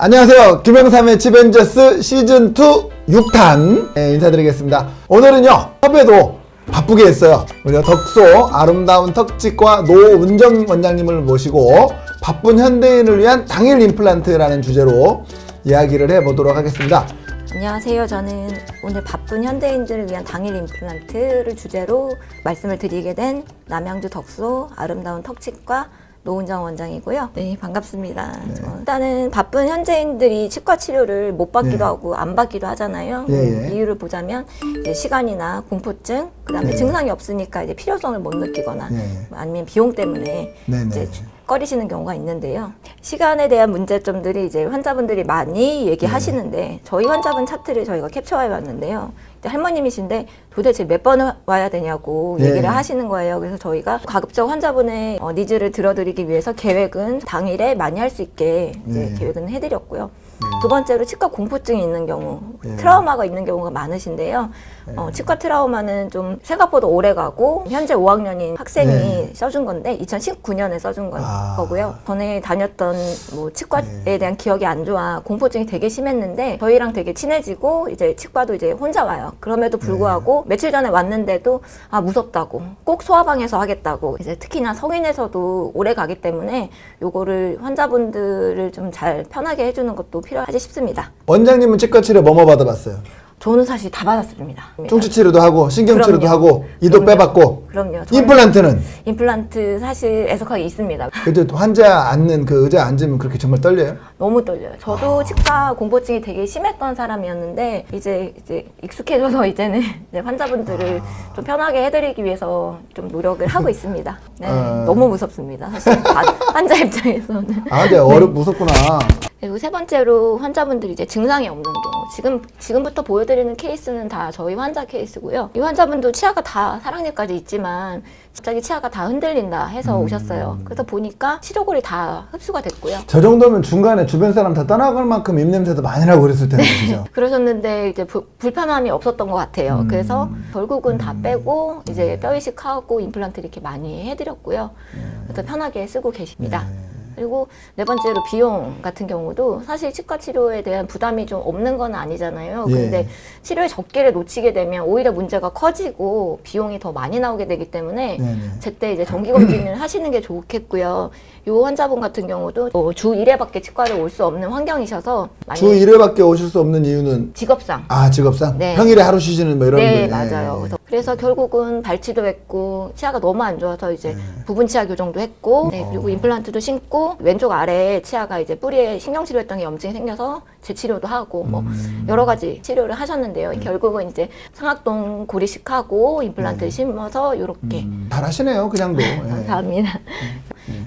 안녕하세요. 김영삼의 치벤저스 시즌2 6탄 네, 인사드리겠습니다. 오늘은요, 섭외도 바쁘게 했어요. 우리가 덕소 아름다운 턱집과 노은정 원장님을 모시고 바쁜 현대인을 위한 당일 임플란트라는 주제로 이야기를 해보도록 하겠습니다. 안녕하세요. 저는 오늘 바쁜 현대인들을 위한 당일 임플란트를 주제로 말씀을 드리게 된 남양주 덕소 아름다운 턱치과 노은정 원장이고요. 네, 반갑습니다. 저 일단은 바쁜 현대인들이 치과 치료를 못 받기도 네. 하고 안 받기도 하잖아요. 예, 예. 이유를 보자면 이제 시간이나 공포증, 그다음에 네. 증상이 없으니까 이제 필요성을 못 느끼거나 예. 아니면 비용 때문에 네 네. 이제 꺼리시는 경우가 있는데요. 시간에 대한 문제점들이 이제 환자분들이 많이 얘기하시는데 저희 환자분 차트를 저희가 캡처해 왔는데요. 할머님이신데 도대체 몇 번 와야 되냐고 예. 얘기를 하시는 거예요. 그래서 저희가 가급적 환자분의 어, 니즈를 들어드리기 위해서 계획은 당일에 많이 할 수 있게 이제 예. 계획은 해드렸고요. 두 번째로 치과 공포증이 있는 경우, 예. 트라우마가 있는 경우가 많으신데요. 어, 치과 트라우마는 좀 생각보다 오래 가고 현재 5학년인 학생이 네. 써준 건데 2019년에 써준 건, 아. 거고요. 전에 다녔던 뭐 치과에 대한 기억이 안 좋아 공포증이 되게 심했는데 저희랑 되게 친해지고 이제 치과도 이제 혼자 와요. 그럼에도 불구하고 며칠 전에 왔는데도 아 무섭다고 꼭 소아방에서 하겠다고 이제 특히나 성인에서도 오래 가기 때문에 요거를 환자분들을 좀 잘 편하게 해주는 것도 필요하지 싶습니다. 원장님은 치과 치료 뭐뭐 받아봤어요? 저는 사실 다 받았습니다. 충치 치료도 하고, 신경 치료도 그럼요. 하고, 이도 그럼요. 빼봤고, 그럼요. 저는 임플란트는? 임플란트 사실 애석하게 있습니다. 그때 환자 앉는 그 의자 앉으면 그렇게 정말 떨려요? 너무 떨려요. 저도 치과 공포증이 되게 심했던 사람이었는데 이제 이제 익숙해져서 이제는 이제 환자분들을 좀 편하게 해드리기 위해서 좀 노력을 하고 있습니다. 네, 아. 너무 무섭습니다. 사실 다- 환자 입장에서는. 아, 근데 어렵, 무섭구나. 그리고 세 번째로 환자분들이 이제 증상이 없는 경우. 지금 지금부터 보여드리는 케이스는 다 저희 환자 케이스고요. 이 환자분도 치아가 다 사랑니까지 있지만 갑자기 치아가 다 흔들린다 해서 오셨어요. 그래서 보니까 치조골이 다 흡수가 됐고요. 저 정도면 중간에 주변 사람 다 떠나갈 만큼 입냄새도 많이 나고 그랬을 텐데, 그죠? 그러셨는데 이제 부- 불편함이 없었던 것 같아요. 음. 그래서 결국은 다 빼고 이제 뼈 이식하고 임플란트 이렇게 많이 해드렸고요. 그래서 편하게 쓰고 계십니다. 그리고 네 번째로 비용 같은 경우도 사실 치과 치료에 대한 부담이 좀 없는 건 아니잖아요. 예. 근데 치료의 적기를 놓치게 되면 오히려 문제가 커지고 비용이 더 많이 나오게 되기 때문에 네네. 제때 이제 정기 검진을 하시는 게 좋겠고요. 요 환자분 같은 경우도 어, 주 1회밖에 치과를 올 수 없는 환경이셔서 많이 주 1회밖에 오실 수 없는 이유는 직업상 아 직업상 네. 평일에 하루 쉬시는 뭐 이런 네, 게, 맞아요. 예. 그래서, 그래서 결국은 발치도 했고 치아가 너무 안 좋아서 이제 부분 치아 교정도 했고 네, 그리고 임플란트도 신고 왼쪽 아래에 치아가 이제 뿌리에 신경 치료했던 게 염증이 생겨서 재치료도 하고 뭐 여러 가지 치료를 하셨는데요. 결국은 이제 상악동 고리식하고 임플란트 심어서 이렇게 음, 잘하시네요 그냥도 예. 감사합니다.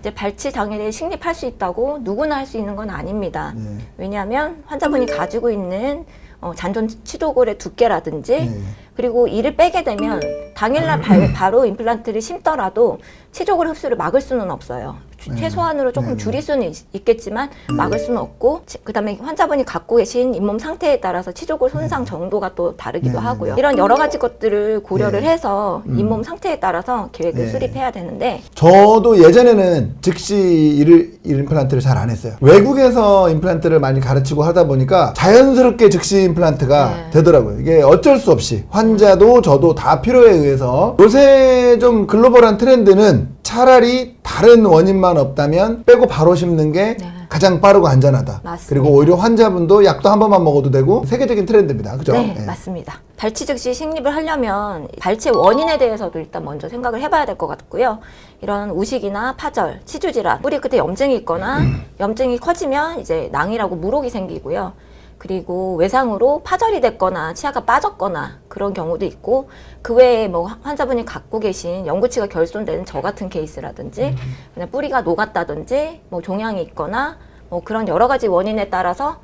이제 발치 당일에 식립할 수 있다고 누구나 할 수 있는 건 아닙니다. 예. 왜냐하면 환자분이 가지고 있는 어, 잔존 치도골의 두께라든지 예. 그리고 이를 빼게 되면 당일날 발- 바로 임플란트를 심더라도 치조골 흡수를 막을 수는 없어요. 주- 네. 최소한으로 조금 네. 줄일 수는 있, 겠지만 막을 수는 없고 그 다음에 환자분이 갖고 계신 잇몸 상태에 따라서 치조골 손상 정도가 또 다르기도 네. 하고요. 이런 여러 가지 것들을 고려를 네. 해서 잇몸 상태에 따라서 계획을 네. 수립해야 되는데 저도 예전에는 즉시 일, 임플란트를 잘 안 했어요 외국에서 임플란트를 많이 가르치고 하다 보니까 자연스럽게 즉시 임플란트가 네. 되더라고요 이게 어쩔 수 없이 환자도 저도 다 필요에 의해 서 요새 좀 글로벌한 트렌드는 차라리 다른 원인만 없다면 빼고 바로 심는 게 네. 가장 빠르고 안전하다 맞습니다. 그리고 오히려 환자분도 약도 한 번만 먹어도 되고 세계적인 트렌드입니다 그죠? 네, 예. 맞습니다. 발치 즉시 식립을 하려면 발치의 원인에 대해서도 일단 먼저 생각을 해봐야 될 것 같고요. 이런 우식이나 파절, 치주 질환, 뿌리 끝에 염증이 있거나 염증이 커지면 이제 낭이라고 물혹이 생기고요. 그리고 외상으로 파절이 됐거나 치아가 빠졌거나 그런 경우도 있고 그 외에 뭐 환자분이 갖고 계신 연구치가 결손되는 저 같은 케이스라든지 그냥 뿌리가 녹았다든지 뭐 종양이 있거나 뭐 그런 여러 가지 원인에 따라서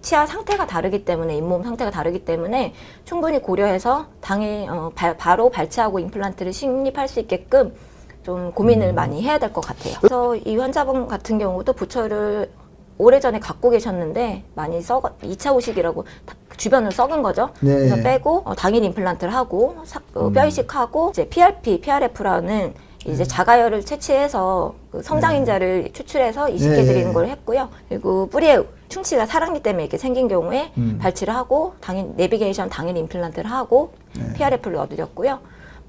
치아 상태가 다르기 때문에 잇몸 상태가 다르기 때문에 충분히 고려해서 당일 어, 바, 바로 발치하고 임플란트를 식립할 수 있게끔 좀 고민을 많이 해야 될 것 같아요. 그래서 이 환자분 같은 경우도 부처를 오래전에 갖고 계셨는데 많이 썩어 2차 후식이라고 다- 주변을 썩은 거죠. 네. 그래서 빼고 어, 당일 임플란트를 하고 사- 어, 뼈 이식하고 이제 PRP, PRF라는 이제 자가열을 채취해서 그 성장인자를 추출해서 이식해 예, 드리는 예. 걸 했고요. 그리고 뿌리에 충치가 살았기 때문에 이렇게 생긴 경우에 음. 발치를 하고 당일 내비게이션 당일 임플란트를 하고 PRF를 넣어드렸고요.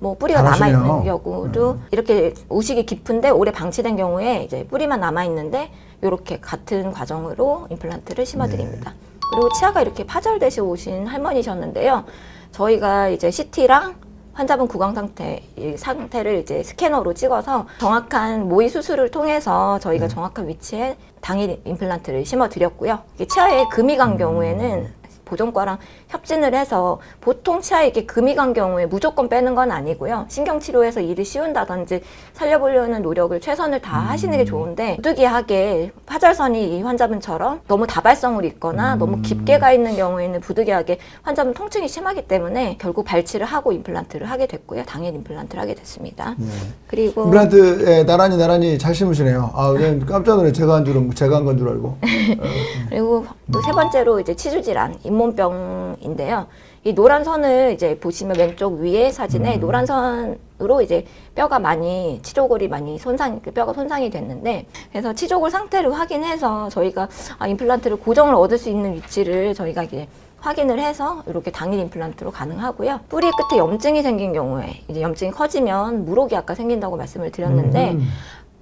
뭐 뿌리가 네. 네. 남아 있는 경우도 이렇게 우식이 깊은데 오래 방치된 경우에 이제 뿌리만 남아 있는데 이렇게 같은 과정으로 임플란트를 심어드립니다. 네. 그리고 치아가 이렇게 파절되시 오신 할머니셨는데요. 저희가 이제 CT랑 환자분 구강 상태 이 상태를 이제 스캐너로 찍어서 정확한 모의 수술을 통해서 저희가 정확한 위치에 당일 임플란트를 심어 드렸고요. 치아에 금이 간 경우에는 보정과랑 협진을 해서 보통 치아에 이렇게 금이 간 경우에 무조건 빼는 건 아니고요. 신경치료에서 일을 씌운다든지 살려보려는 노력을 최선을 다 하시는 게 좋은데 부득이하게 파절선이 이 환자분처럼 너무 다발성으로 있거나 너무 깊게 가 있는 경우에는 부득이하게 환자분 통증이 심하기 때문에 결국 발치를 하고 임플란트를 하게 됐고요. 당일 임플란트를 하게 됐습니다. 네. 그리고 임플란트 예, 나란히 나란히 잘 심으시네요. 아, 그냥 깜짝 놀래 제가 한 줄은 제가 한 건 줄 알고. 그리고 또 세 번째로 이제 치주 질환, 잇몸병인데요. 이 노란 선을 이제 보시면 왼쪽 위에 사진에 노란 선으로 이제 뼈가 많이 치조골이 많이 손상 그 뼈가 손상이 됐는데 그래서 치조골 상태를 확인해서 저희가 아, 임플란트를 고정을 얻을 수 있는 위치를 저희가 이제 확인을 해서 이렇게 당일 임플란트로 가능하고요. 뿌리 끝에 염증이 생긴 경우에 이제 염증이 커지면 무록이 아까 생긴다고 말씀을 드렸는데 음.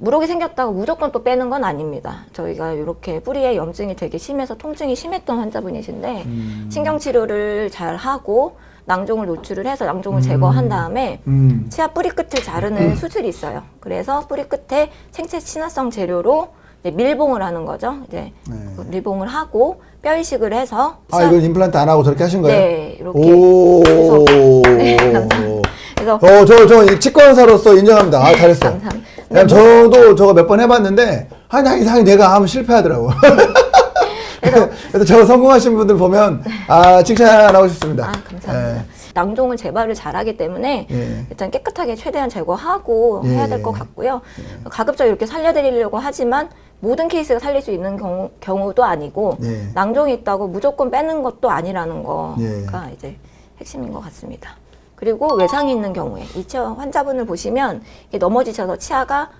무록이 생겼다고 무조건 또 빼는 건 아닙니다. 저희가 이렇게 뿌리에 염증이 되게 심해서 통증이 심했던 환자분이신데 음. 신경 치료를 잘 하고 낭종을 노출을 해서 낭종을 제거한 다음에 음. 치아 뿌리 끝을 자르는 수술이 있어요. 그래서 뿌리 끝에 생체 친화성 재료로 이제 밀봉을 하는 거죠. 이제 네. 그 밀봉을 하고 뼈 이식을 해서 아, 이건 임플란트 안 하고 저렇게 하신 거예요? 네 이렇게 오. 네, 감사합니다. 그래서 어, 저, 저 치과 의사로서 인정합니다. 아, 잘했어. 감사합니다. 왜냐면 저도 저거 몇 번 해봤는데, 항상 이상하게 내가 하면 실패하더라고. 그래서 저 성공하신 분들 보면, 아, 칭찬하고 싶습니다. 아, 감사합니다. 낭종을 재발을 잘하기 때문에 예. 일단 깨끗하게 최대한 제거하고 예. 해야 될 것 같고요. 가급적 이렇게 살려드리려고 하지만 모든 케이스가 살릴 수 있는 경우, 경우도 아니고 예. 낭종이 있다고 무조건 빼는 것도 아니라는 예. 거가 이제 핵심인 것 같습니다. 그리고 외상이 있는 경우에 이 치아 환자분을 보시면 이게 넘어지셔서 치아가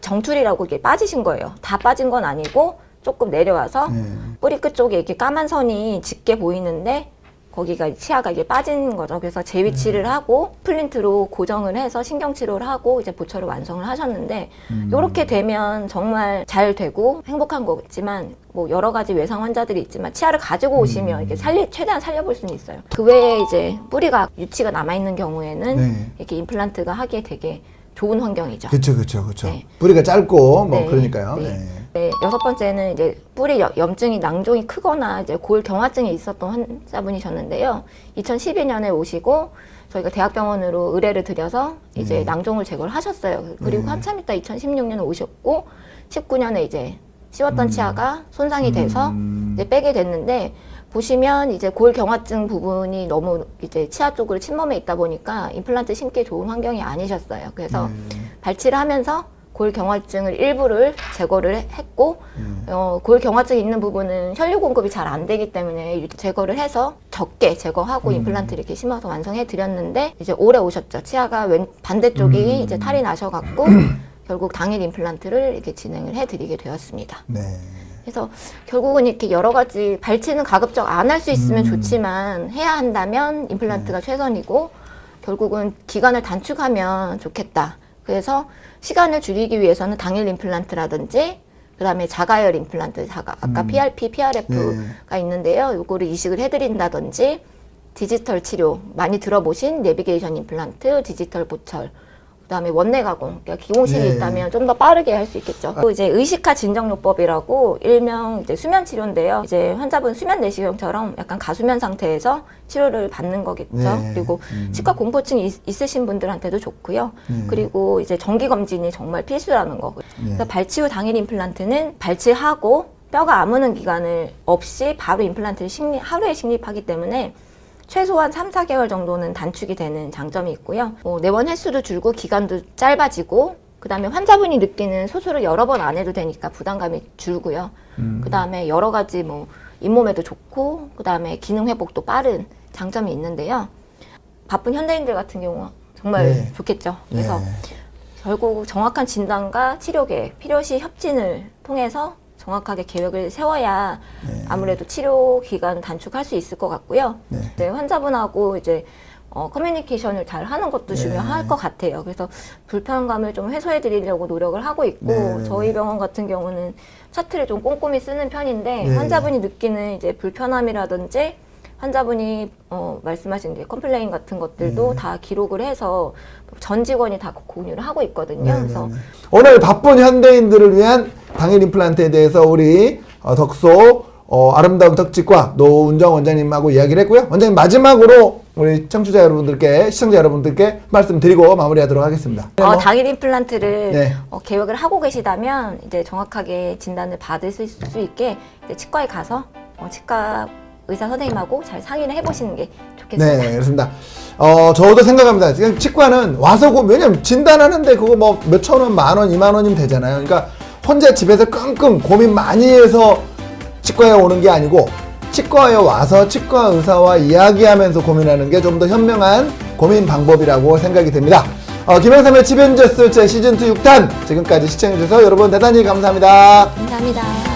정출이라고 이게 빠지신 거예요. 다 빠진 건 아니고 조금 내려와서 예. 뿌리 끝 쪽에 이렇게 까만 선이 짙게 보이는데 거기가 치아가 이게 빠진 거죠. 그래서 재위치를 하고 플린트로 고정을 해서 신경 치료를 하고 이제 보철을 완성을 하셨는데 이렇게 되면 정말 잘 되고 행복한 거겠지만 뭐 여러 가지 외상 환자들이 있지만 치아를 가지고 오시면 이렇게 살리 최대한 살려볼 수는 있어요. 그 외에 이제 뿌리가 유치가 남아 있는 경우에는 네. 이렇게 임플란트가 하기에 되게 좋은 환경이죠. 그쵸, 그쵸, 그쵸. 네. 뿌리가 짧고, 뭐, 네, 그러니까요. 네. 네. 네, 여섯 번째는 이제 뿌리 여- 염증이 낭종이 크거나 이제 골 경화증이 있었던 환자분이셨는데요. 2012년에 오시고 저희가 대학병원으로 의뢰를 드려서 이제 네. 낭종을 제거를 하셨어요. 그리고 네. 한참 있다 2016년에 오셨고 19년에 이제 씌웠던 치아가 손상이 돼서 음. 이제 빼게 됐는데 보시면 이제 골 경화증 부분이 너무 이제 치아 쪽으로 침범해 있다 보니까 임플란트 심기 좋은 환경이 아니셨어요. 그래서 네. 발치를 하면서 골 경화증을 일부를 제거를 했고 음. 어, 골 경화증이 있는 부분은 혈류 공급이 잘 안 되기 때문에 유- 제거를 해서 적게 제거하고 음. 임플란트 이렇게 심어서 완성해 드렸는데 이제 올해 오셨죠. 치아가 왼 반대쪽이 음. 이제 탈이 나셔갖고 결국 당일 임플란트를 이렇게 진행을 해드리게 되었습니다. 네. 그래서 결국은 이렇게 여러 가지 발치는 가급적 안 할 수 있으면 음. 좋지만 해야 한다면 임플란트가 최선이고 결국은 기간을 단축하면 좋겠다. 그래서 시간을 줄이기 위해서는 당일 임플란트라든지 그다음에 자가열 임플란트, 자가, 아까 음. PRP, PRF가 있는데요. 요거를 이식을 해드린다든지 디지털 치료 많이 들어보신 내비게이션 임플란트, 디지털 보철, 그다음에 원내 가공, 그러니까 기공실이 예. 있다면 좀 더 빠르게 할 수 있겠죠. 또 이제 의식화 진정요법이라고 일명 이제 수면 치료인데요. 이제 환자분 수면 내시경처럼 약간 가수면 상태에서 치료를 받는 거겠죠. 네. 그리고 음. 치과 공포증이 있, 있으신 분들한테도 좋고요. 네. 그리고 이제 정기 검진이 정말 필수라는 거고요. 네. 그래서 발치 후 당일 임플란트는 발치하고 뼈가 아무는 기간을 없이 바로 임플란트를 식립, 하루에 식립하기 때문에 최소한 3, 4개월 정도는 단축이 되는 장점이 있고요. 뭐 내원 횟수도 줄고 기간도 짧아지고 그 다음에 환자분이 느끼는 수술을 여러 번 안 해도 되니까 부담감이 줄고요. 음. 그 다음에 여러 가지 뭐 잇몸에도 좋고 그 다음에 기능 회복도 빠른 장점이 있는데요. 바쁜 현대인들 같은 경우 정말 네. 좋겠죠. 그래서 네. 결국 정확한 진단과 치료 계획, 필요시 협진을 통해서 정확하게 계획을 세워야 아무래도 치료 기간을 단축할 수 있을 것 같고요. 네. 네, 환자분하고 이제 어, 커뮤니케이션을 잘 하는 것도 중요할 것 같아요. 그래서 불편감을 좀 해소해 드리려고 노력을 하고 있고 네, 네, 네. 저희 병원 같은 경우는 차트를 좀 꼼꼼히 쓰는 편인데 네. 환자분이 느끼는 이제 불편함이라든지 환자분이 어, 말씀하신 이제 컴플레인 같은 것들도 다 기록을 해서 전 직원이 다 공유를 하고 있거든요. 네, 그래서 네, 네. 오늘 바쁜 현대인들을 위한 당일 임플란트에 대해서 우리 어, 덕소 어, 아름다운 덕지과 노은정 원장님하고 이야기를 했고요. 원장님 마지막으로 우리 청취자 여러분들께 시청자 여러분들께 말씀드리고 마무리하도록 하겠습니다. 어, 뭐, 당일 임플란트를 네. 어, 계획을 하고 계시다면 이제 정확하게 진단을 받을 수 있게 이제 치과에 가서 어, 치과 의사 선생님하고 잘 상의를 해보시는 게 좋겠습니다. 네, 그렇습니다. 어, 저도 생각합니다. 지금 치과는 와서 고, 왜냐면 진단하는데 그거 뭐 몇천 원, 만 원, 이만 원이면 되잖아요. 그러니까 혼자 집에서 끙끙 고민 많이 해서 치과에 오는 게 아니고 치과에 와서 치과 의사와 이야기하면서 고민하는 게 좀 더 현명한 고민 방법이라고 생각이 됩니다. 어, 김영삼의 치변저스 제 시즌2 6탄 지금까지 시청해주셔서 여러분 대단히 감사합니다. 감사합니다.